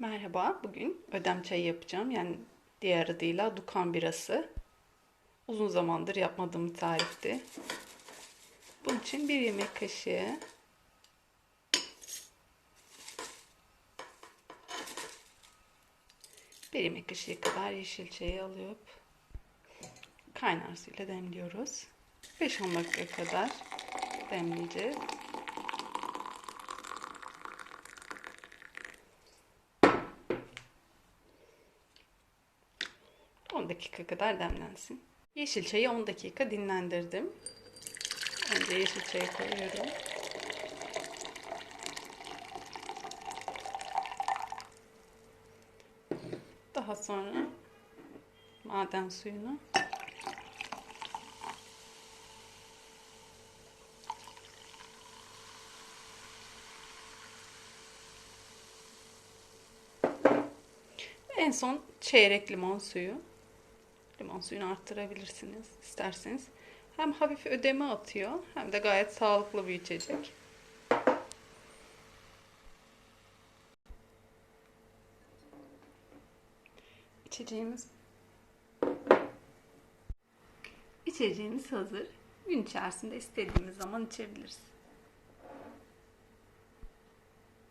Merhaba, bugün ödem çayı yapacağım. Yani diğer adıyla Dukan birası. Uzun zamandır yapmadığım tarifti. Bunun için bir yemek kaşığı bir yemek kaşığı kadar yeşil çayı alıp kaynar suyla demliyoruz. 5-10 dakika kadar demleyeceğiz. 10 dakika kadar demlensin. Yeşil çayı 10 dakika dinlendirdim. Önce yeşil çayı koyuyorum. Daha sonra maden suyunu En son çeyrek limon suyu. Limon suyunu arttırabilirsiniz isterseniz. Hem hafif ödeme atıyor hem de gayet sağlıklı bir içecek. İçeceğimiz İçeceğimiz hazır. Gün içerisinde istediğimiz zaman içebiliriz.